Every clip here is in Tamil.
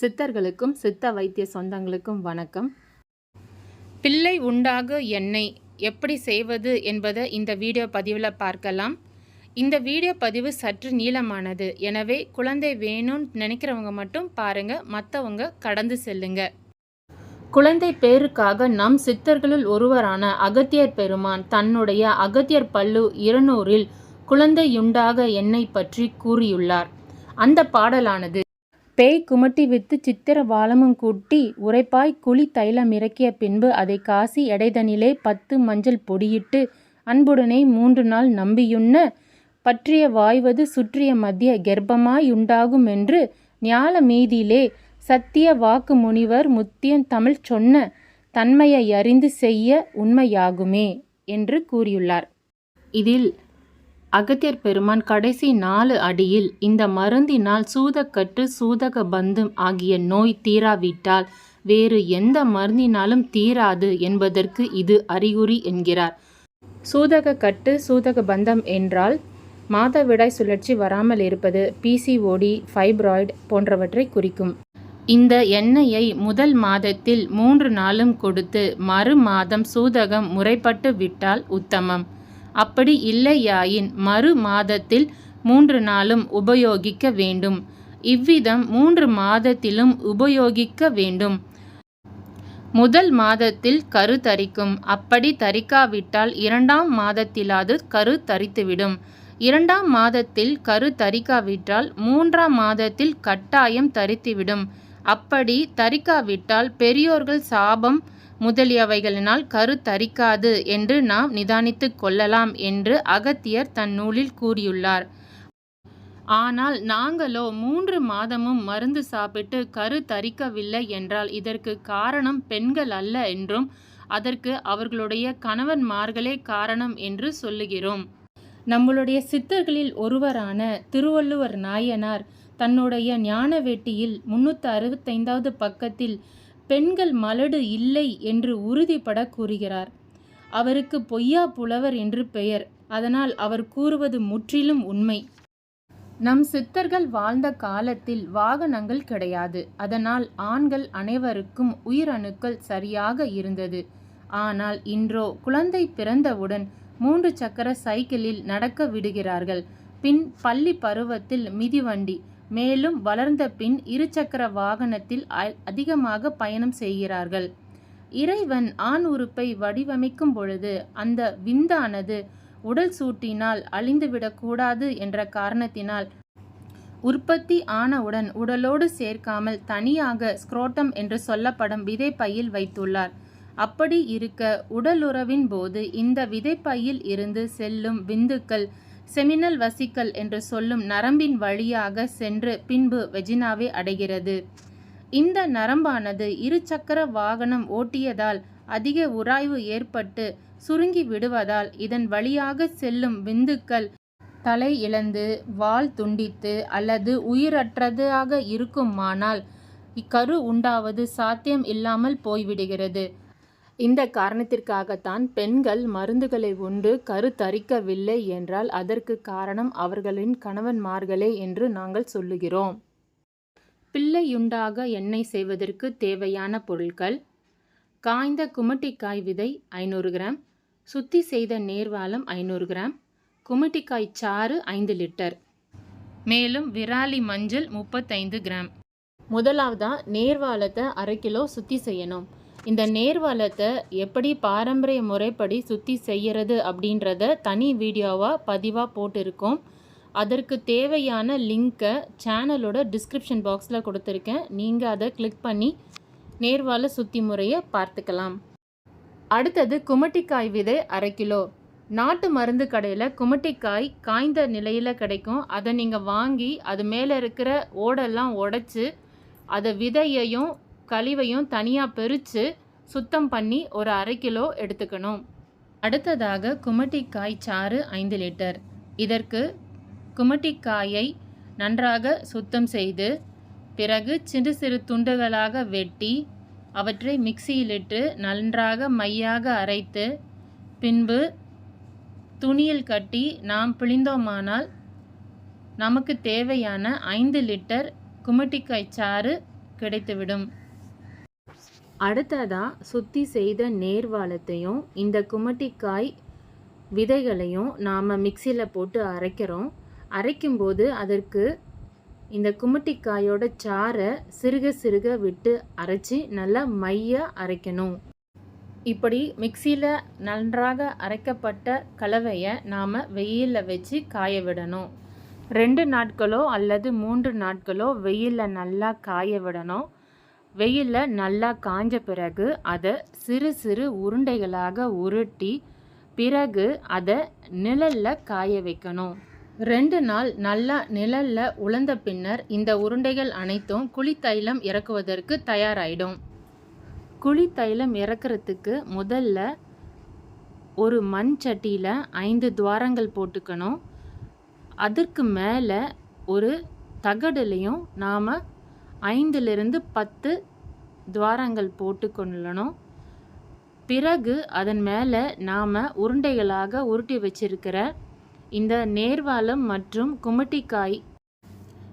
சித்தர்களுக்கும் சித்த வைத்திய சொந்தங்களுக்கும் வணக்கம். பிள்ளை உண்டாக எண்ணெய் எப்படி செய்வது என்பதை இந்த வீடியோ பதிவில் பார்க்கலாம். இந்த வீடியோ பதிவு சற்று நீளமானது. எனவே குழந்தை வேணும்னு நினைக்கிறவங்க மட்டும் பாருங்க மற்றவங்க கடந்து செல்லுங்க. குழந்தை பேருக்காக நம் சித்தர்களுள் ஒருவரான அகத்தியர் பெருமான் தன்னுடைய அகத்தியர் பல்லு இருநூறில் குழந்தையுண்டாக எண்ணெய் பற்றி கூறியுள்ளார். அந்த பாடலானது பேய் குமட்டி வித்து சித்திர வாளமும் கூட்டி உரைப்பாய் குழி தைலம் இறக்கிய பின்பு அதை காசி எடைதனிலே பத்து மஞ்சள் பொடியிட்டு அன்புடனே மூன்று நாள் நம்பியுண்ண பற்றிய வாய்வது சுற்றிய மத்திய கர்ப்பமாயுண்டாகும் என்று ஞால மீதியிலே சத்திய வாக்கு முனிவர் முத்தியன் தமிழ் சொன்ன தன்மையை அறிந்து செய்ய உண்மையாகுமே என்று கூறியுள்ளார். இதில் அகத்தியர் பெருமான் கடைசி நாலு அடியில் இந்த மருந்தினால் சூதக்கட்டு சூதக பந்தம் ஆகிய நோய் தீராவிட்டால் வேறு எந்த மருந்தினாலும் தீராது என்பதற்கு இது அறிகுறி என்கிறார். சூதக கட்டு சூதக பந்தம் என்றால் மாதவிடாய் சுழற்சி வராமல் இருப்பது பிசிஓடி ஃபைப்ராய்டு போன்றவற்றை குறிக்கும். இந்த எண்ணெயை முதல் மாதத்தில் மூன்று நாளும் கொடுத்து மறு மாதம் சூதகம் முறைப்பட்டு விட்டால் உத்தமம். அப்படி இல்லையாயின் மறு மாதத்தில் மூன்று நாளும் உபயோகிக்க வேண்டும். இவ்விதம் மூன்று மாதத்திலும் உபயோகிக்க வேண்டும். முதல் மாதத்தில் கரு தரிக்கும். அப்படி தரிக்காவிட்டால் இரண்டாம் மாதத்திலாவது கரு தரித்துவிடும். இரண்டாம் மாதத்தில் கரு தரிக்காவிட்டால் மூன்றாம் மாதத்தில் கட்டாயம் தரித்துவிடும். அப்படி தரிக்காவிட்டால் பெரியோர்கள் சாபம் முதலியவைகளினால் கரு தரிக்காது என்று நாம் நிதானித்து கொள்ளலாம் என்று அகத்தியர் தன் நூலில் கூறியுள்ளார். ஆனால் நாங்களோ மூன்று மாதமும் மருந்து சாப்பிட்டு கரு தரிக்கவில்லை என்றால் இதற்கு காரணம் பெண்கள் அல்ல என்றும் அதற்கு அவர்களுடைய கணவன்மார்களே காரணம் என்று சொல்லுகிறோம். நம்மளுடைய சித்தர்களில் ஒருவரான திருவள்ளுவர் நாயனார் தன்னுடைய ஞான வேட்டியில் முன்னூற்று அறுபத்தைந்தாவது பக்கத்தில் பெண்கள் மலடு இல்லை என்று உறுதிபட கூறுகிறார். அவருக்கு பொய்யா புலவர் என்று பெயர். அதனால் அவர் கூறுவது முற்றிலும் உண்மை. நம் சித்தர்கள் வாழ்ந்த காலத்தில் வாகனங்கள் கிடையாது. அதனால் ஆண்கள் அனைவருக்கும் உயிரணுக்கள் சரியாக இருந்தது. ஆனால் இன்றோ குழந்தை பிறந்தவுடன் மூன்று சக்கர சைக்கிளில் நடக்க விடுகிறார்கள். பின் பள்ளி பருவத்தில் மிதிவண்டி மேலும் வளர்ந்த பின் இருசக்கர வாகனத்தில் அதிகமாக பயணம் செய்கிறார்கள். இறைவன் ஆண் உறுப்பை வடிவமைக்கும் பொழுது அந்த விந்தானது உடல் சூட்டினால் அழிந்துவிடக்கூடாது என்ற காரணத்தினால் உற்பத்தி ஆனவுடன் உடலோடு சேர்க்காமல் தனியாக ஸ்க்ரோட்டம் என்று சொல்லப்படும் விதைப்பையில் வைத்துள்ளார். அப்படி இருக்க உடலுறவின் போது இந்த விதைப்பையில் இருந்து செல்லும் விந்துக்கள் செமினல் வசிக்கல் என்று சொல்லும் நரம்பின் வழியாக சென்று பின்பு வெஜினாவை அடைகிறது. இந்த நரம்பானது இருசக்கர வாகனம் ஓட்டியதால் அதிக உராய்வு ஏற்பட்டு சுருங்கி விடுவதால் இதன் வழியாக செல்லும் விந்துக்கள் தலை இழந்து வால் துண்டித்து அல்லது உயிரற்றதாக இருக்குமானால் இக்கரு உண்டாவது சாத்தியம் இல்லாமல் போய்விடுகிறது. இந்த காரணத்திற்காகத்தான் பெண்கள் மருந்துகளை உண்டு கருத்தரிக்கவில்லை என்றால் அதற்கு காரணம் அவர்களின் கணவன்மார்களே என்று நாங்கள் சொல்லுகிறோம். பிள்ளையுண்டாக எண்ணெய் செய்வதற்கு தேவையான பொருட்கள். காய்ந்த குமட்டிக்காய் விதை ஐநூறு கிராம். சுத்தி செய்த நேர்வாளம் ஐநூறு கிராம். குமட்டிக்காய் சாறு ஐந்து லிட்டர். மேலும் விராலி மஞ்சள் முப்பத்தைந்து கிராம். முதலாவதாக நேர்வாளத்தை அரை கிலோ சுத்தி செய்யணும். இந்த நேர்வலத்தை எப்படி பாரம்பரிய முறைப்படி சுற்றி செய்கிறது அப்படின்றத தனி வீடியோவாக பதிவாக போட்டிருக்கோம். அதற்கு தேவையான லிங்க்கை சேனலோட டிஸ்கிரிப்ஷன் பாக்ஸில் கொடுத்துருக்கேன். நீங்கள் அதை கிளிக் பண்ணி நேர்வால சுற்றி முறையை பார்த்துக்கலாம். அடுத்தது குமட்டிக்காய் விதை அரை கிலோ. நாட்டு மருந்து கடையில் குமட்டிக்காய் காய்ந்த நிலையில் கிடைக்கும். அதை நீங்கள் வாங்கி அது மேலே இருக்கிற ஓடெல்லாம் உடச்சி அதை விதையையும் கழிவையும் தனியாக பிரித்து சுத்தம் பண்ணி ஒரு அரை கிலோ எடுத்துக்கணும். அடுத்ததாக குமட்டிக்காய் சாறு ஐந்து லிட்டர். இதற்கு குமட்டிக்காயை நன்றாக சுத்தம் செய்து பிறகு சிறு சிறு துண்டுகளாக வெட்டி அவற்றை மிக்சியிலிட்டு நன்றாக மையாக அரைத்து பின்பு துணியில் கட்டி நாம் பிழிந்தோமானால் நமக்கு தேவையான ஐந்து லிட்டர் குமட்டிக்காய் சாறு கிடைத்துவிடும். அடுத்ததாக சுத்தி செய்த நேர்வாளத்தையும் இந்த குமட்டிக்காய் விதைகளையும் நாம் மிக்சியில் போட்டு அரைக்கிறோம். அரைக்கும்போது அதற்கு இந்த குமட்டிக்காயோட சாறை சிறுக சிறுக விட்டு அரைச்சி நல்லா மைய அரைக்கணும். இப்படி மிக்சியில் நன்றாக அரைக்கப்பட்ட கலவையை நாம் வெயிலில் வச்சு காய விடணும். ரெண்டு நாட்களோ அல்லது மூன்று நாட்களோ வெயிலில் நல்லா காய விடணும். வெயிலில் நல்லா காஞ்ச பிறகு அதை சிறு சிறு உருண்டைகளாக உருட்டி பிறகு அதை நிழலில் காய வைக்கணும். ரெண்டு நாள் நல்லா நிழலில் உலர்ந்த பின்னர் இந்த உருண்டைகள் அனைத்தும் குளித்தைலம் இறக்குவதற்கு தயாராயிடும். குளித்தைலம் இறக்குறதுக்கு முதல்ல ஒரு மண் சட்டியில் ஐந்து துவாரங்கள் போட்டுக்கணும். அதற்கு மேலே ஒரு தகடுலையும் நாம் ஐந்திலிருந்து பத்து துவாரங்கள் போட்டு கொள்ளணும். பிறகு அதன் மேலே நாம் உருண்டைகளாக உருட்டி வச்சிருக்கிற இந்த நேர்வாளம் மற்றும் குமட்டிக்காய்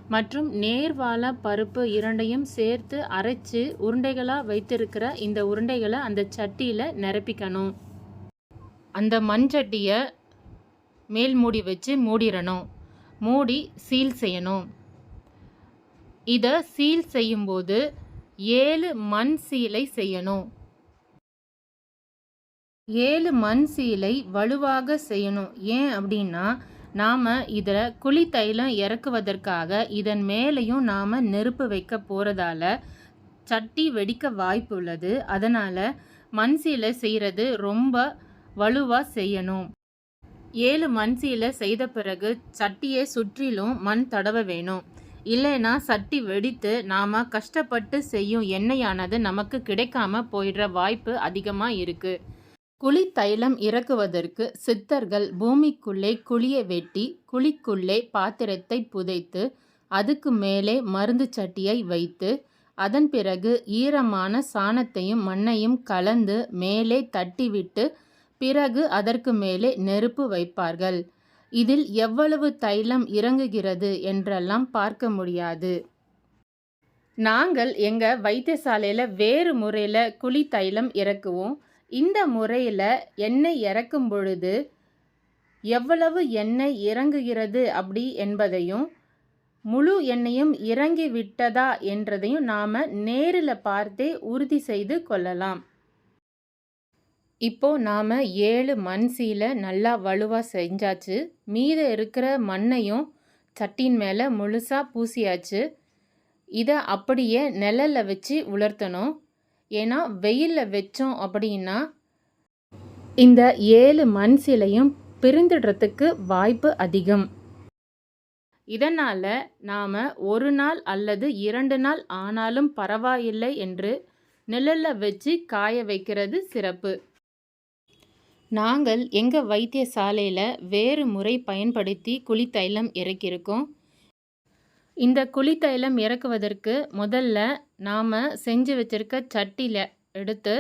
மற்றும் நேர்வாள பருப்பு இரண்டையும் சேர்த்து அரைச்சு உருண்டைகளாக வைத்திருக்கிற இந்த உருண்டைகளை அந்த சட்டியில் நிரப்பிக்கணும். அந்த மண் சட்டியை மேல் மூடி வச்சு மூடிடணும். மூடி சீல் செய்யணும். இதை சீல் செய்யும்போது ஏழு மண் சீலை செய்யணும். ஏழு மண் சீலை வலுவாக செய்யணும். ஏன் அப்படின்னா நாம் இதில் குழி தைலம் இறக்குவதற்காக இதன் மேலேயும் நாம் நெருப்பு வைக்க போகிறதால சட்டி வெடிக்க வாய்ப்பு உள்ளது. அதனால் மண் சீலை செய்கிறது ரொம்ப வலுவாக செய்யணும். ஏழு மண் சீலை செய்த பிறகு சட்டியை சுற்றிலும் மண் தடவ வேணும். இல்லைன்னா சட்டி வெடித்து நாம் கஷ்டப்பட்டு செய்யும் எண்ணெயானது நமக்கு கிடைக்காம போயிடுற வாய்ப்பு அதிகமாக இருக்குது குழி தைலம் இறக்குவதற்கு சித்தர்கள் பூமிக்குள்ளே குழியை வெட்டி குழிக்குள்ளே பாத்திரத்தை புதைத்து அதுக்கு மேலே மருந்து சட்டியை வைத்து அதன் பிறகு ஈரமான சாணத்தையும் மண்ணையும் கலந்து மேலே தட்டிவிட்டு பிறகு அதற்கு மேலே நெருப்பு வைப்பார்கள். இதில் எவ்வளவு தைலம் இறங்குகிறது என்றெல்லாம் பார்க்க முடியாது. நாங்கள் எங்கள் வைத்தியசாலையில் வேறு முறையில் குழி தைலம் இறக்குவோம். இந்த முறையில் எண்ணெய் இறக்கும் பொழுது எவ்வளவு எண்ணெய் இறங்குகிறது அப்படி என்பதையும் முழு எண்ணெயும் இறங்கி விட்டதா என்றதையும் நாம் நேரில் பார்த்தே உறுதி செய்து கொள்ளலாம். இப்போது நாம் ஏழு மண் சீலை நல்லா வலுவாக செஞ்சாச்சு. மீத இருக்கிற மண்ணையும் சட்டின் மேலே முழுசாக பூசியாச்சு. இதை அப்படியே நிழலில் வச்சு உலர்த்தணும். ஏன்னா வெயிலில் வச்சோம் அப்படின்னா இந்த ஏழு மண் சிலையும் பிரிந்துடுறதுக்கு வாய்ப்பு அதிகம். இதனால் நாம் ஒரு நாள் அல்லது இரண்டு நாள் ஆனாலும் பரவாயில்லை என்று நிழலில் வச்சு காய வைக்கிறது சிறப்பு. நாங்கள் எங்கள் வைத்தியசாலையில் வேறு முறை பயன்படுத்தி குளித்தைலம் இறக்கியிருக்கோம். இந்த குளித்தைலம் இறக்குவதற்கு முதல்ல நாம் செஞ்சு வச்சுருக்க சட்டியில் எடுத்து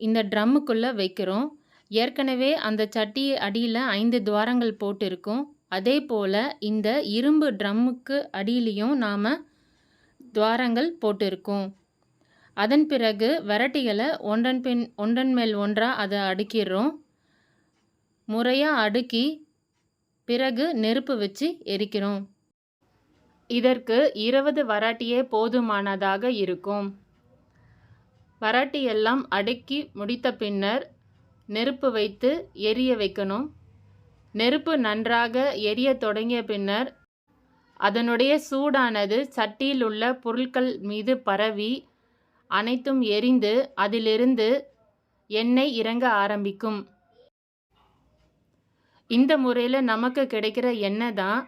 இந்த ட்ரம்முக்குள்ளே வைக்கிறோம். ஏற்கனவே அந்த சட்டி அடியில் ஐந்து துவாரங்கள் போட்டிருக்கும். அதே போல் இந்த இரும்பு ட்ரம்முக்கு அடியிலையும் நாம் துவாரங்கள் போட்டிருக்கோம். அதன் பிறகு வெரைட்டிகளை ஒன்றன் பின் ஒன்றன் மேல் ஒன்றாக அதை அடுக்கிடுறோம். முறையாக அடுக்கி பிறகு நெருப்பு வச்சு எரிக்கிறோம். இதற்கு இருபது வராட்டியே போதுமானதாக இருக்கும். வராட்டி எல்லாம் அடுக்கி முடித்த பின்னர் நெருப்பு வைத்து எரிய வைக்கணும். நெருப்பு நன்றாக எரிய தொடங்கிய பின்னர் அதனுடைய சூடானது சட்டியில் உள்ள பொருட்கள் மீது பரவி அனைத்தும் எரிந்து அதிலிருந்து எண்ணெய் இறங்க ஆரம்பிக்கும். இந்த முறையில் நமக்கு கிடைக்கிற எண்ணெய் தான்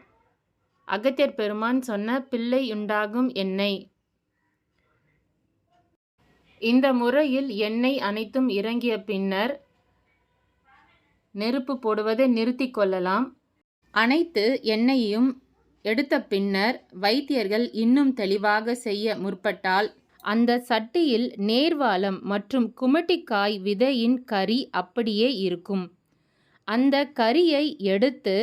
அகத்தியர் பெருமான் சொன்ன பிள்ளை உண்டாகும் எண்ணெய். இந்த முறையில் எண்ணெய் அனைத்தும் இறங்கிய பின்னர் நெருப்பு போடுவதை நிறுத்தி கொள்ளலாம். அனைத்து எண்ணெயையும் எடுத்த பின்னர் வைத்தியர்கள் இன்னும் தெளிவாக செய்ய முற்பட்டால் அந்த சட்டியில் நேர்வாலம் மற்றும் குமட்டிக்காய் விதையின் கறி அப்படியே இருக்கும். அந்த கறியை எடுத்து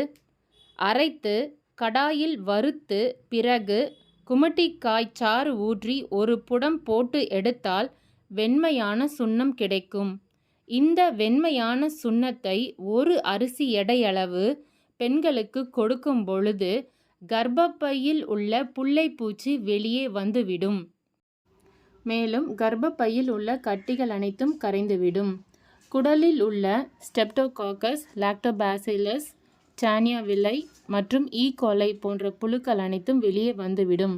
அரைத்து கடாயில் வறுத்து பிறகு குமட்டிக்காய் சாறு ஊற்றி ஒரு புடம் போட்டு எடுத்தால் வெண்மையான சுண்ணம் கிடைக்கும். இந்த வெண்மையான சுண்ணத்தை ஒரு அரிசி எடையளவு பெண்களுக்கு கொடுக்கும் பொழுது கர்ப்பப்பையில் உள்ள புல்லைப்பூச்சி வெளியே வந்துவிடும். மேலும் கர்ப்பப்பையில் உள்ள கட்டிகள் அனைத்தும் கரைந்துவிடும். குடலில் உள்ள ஸ்டெப்டோகாக்கஸ் லாக்டோபாசிலஸ் சானியா விலை மற்றும் ஈ. கோலை போன்ற புழுக்கள் அனைத்தும் வெளியே வந்துவிடும்.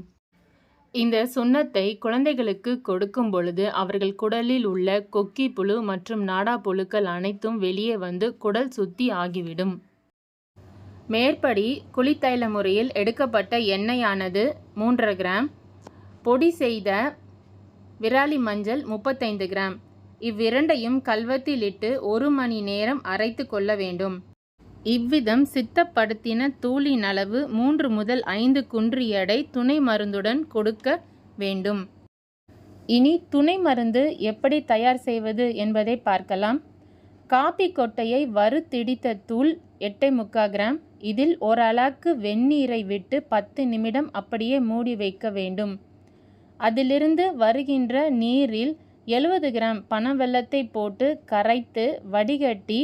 இந்த சுண்ணத்தை குழந்தைகளுக்கு கொடுக்கும் பொழுது அவர்கள் குடலில் உள்ள கொக்கி புழு மற்றும் நாடா புழுக்கள் அனைத்தும் வெளியே வந்து குடல் சுத்தி ஆகிவிடும். மேற்படி குளித்தைல முறையில் எடுக்கப்பட்ட எண்ணெயானது மூன்றரை கிராம். பொடி செய்த விராலி மஞ்சள் முப்பத்தைந்து கிராம். இவ்விரண்டையும் கல்வத்திலிட்டு ஒரு மணி நேரம் அரைத்து கொள்ள வேண்டும். இவ்விதம் சித்தப்படுத்தின தூளின் அளவு மூன்று முதல் ஐந்து குன்றி எடை துணை மருந்துடன் கொடுக்க வேண்டும். இனி துணை மருந்து எப்படி தயார் செய்வது என்பதை பார்க்கலாம். காப்பி கொட்டையை வறுத்திடித்த தூள் எட்டை முக்கா கிராம். இதில் ஓரளவுக்கு வெந்நீரை விட்டு பத்து நிமிடம் அப்படியே மூடி வைக்க வேண்டும். அதிலிருந்து வருகின்ற நீரில் எழுபது கிராம் பனவெல்லத்தை போட்டு கரைத்து வடிகட்டி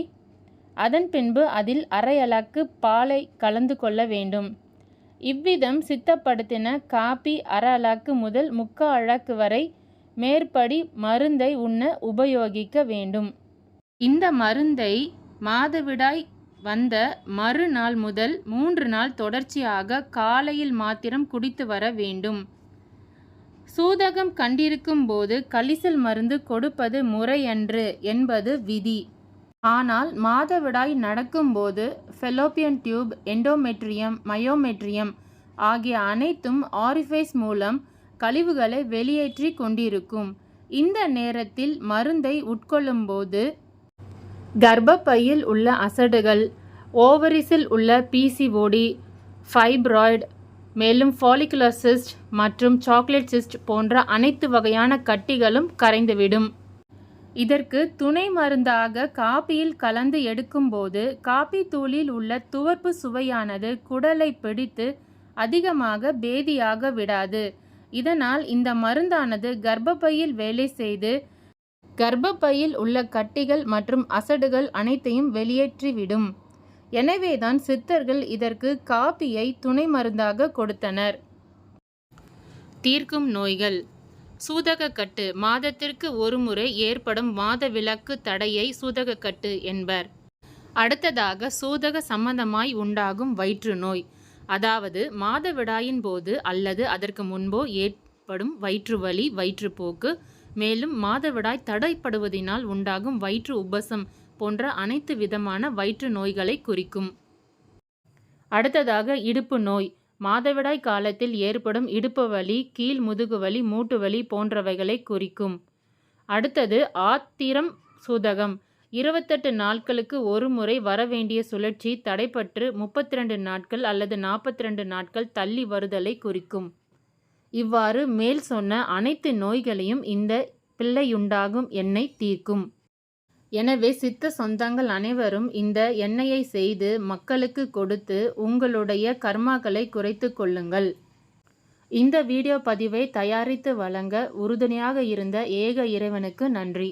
அதன் பின்பு அதில் அரை அலக்கு பாலை கலந்து கொள்ள வேண்டும். இவ்விதம் சித்தப்படுத்தின காப்பி அரை அலக்கு முதல் முக்கா அழக்கு வரை மேற்படி மருந்தை உண்ண உபயோகிக்க வேண்டும். இந்த மருந்தை மாதவிடாய் வந்த மறுநாள் முதல் மூன்று நாள் தொடர்ச்சியாக காலையில் மாத்திரம் குடித்து வர வேண்டும். சூதகம் கண்டிருக்கும் போது கலிசல் மருந்து கொடுப்பது முறையன்று என்பது விதி. ஆனால் மாதவிடாய் நடக்கும்போது ஃபெலோப்பியன் டியூப் எண்டோமெட்ரியம் மயோமெட்ரியம் ஆகிய அனைத்தும் ஆரிஃபைஸ் மூலம் கழிவுகளை வெளியேற்றி கொண்டிருக்கும். இந்த நேரத்தில் மருந்தை உட்கொள்ளும்போது கர்ப்பப்பையில் உள்ள அசடுகள் ஓவரிஸில் உள்ள பிசிஓடி ஃபைப்ராய்டு மேலும் ஃபாலிகுலர் சிஸ்ட் மற்றும் சாக்லேட் சிஸ்ட் போன்ற அனைத்து வகையான கட்டிகளும் கரைந்துவிடும். இதற்கு துணை மருந்தாக காபியில் கலந்து எடுக்கும்போது காபி தூளில் உள்ள துவர்ப்பு சுவையானது குடலை பிடித்து அதிகமாக பேதியாக விடாது. இதனால் இந்த மருந்தானது கர்ப்பப்பையில் வேலை செய்து கர்ப்பப்பையில் உள்ள கட்டிகள் மற்றும் அசடுகள் அனைத்தையும் வெளியேற்றிவிடும். எனவேதான் சித்தர்கள் இதற்கு காப்பியை துணை மருந்தாக கொடுத்தனர். தீர்க்கும் நோய்கள். சூதகக்கட்டு. மாதத்திற்கு ஒருமுறை ஏற்படும் மாதவிலக்கு தடையை சூதகக்கட்டு என்பர். அடுத்ததாக சூதக சம்பந்தமாய் உண்டாகும் வயிற்று நோய். அதாவது மாதவிடாயின் போது அல்லது அதற்கு முன்போ ஏற்படும் வயிற்று வலி வயிற்றுப்போக்கு மேலும் மாதவிடாய் தடைப்படுவதினால் உண்டாகும் வயிற்று உபசம் போன்ற அனைத்து விதமான வயிற்று நோய்களை குறிக்கும். அடுத்ததாக இடுப்பு நோய். மாதவிடாய் காலத்தில் ஏற்படும் இடுப்பு வலி கீழ் முதுகு வலி மூட்டு வலி போன்றவைகளை குறிக்கும். அடுத்தது ஆத்திரம் சூதகம். இருபத்தெட்டு நாட்களுக்கு ஒரு முறை வரவேண்டிய சுழற்சி தடைப்பற்று முப்பத்தி ரெண்டு நாட்கள் அல்லது நாற்பத்தி ரெண்டு நாட்கள் தள்ளி வருதலை குறிக்கும். இவ்வாறு மேல் சொன்ன அனைத்து நோய்களையும் இந்த பிள்ளையுண்டாகும் எண்ணெய் தீர்க்கும். எனவே சித்த சொந்தங்கள் அனைவரும் இந்த எண்ணெயை செய்து மக்களுக்கு கொடுத்து உங்களுடைய கர்மாக்களை குறைத்து கொள்ளுங்கள். இந்த வீடியோ பதிவை தயாரித்து வழங்க உறுதுணையாக இருந்த ஏக இறைவனுக்கு நன்றி.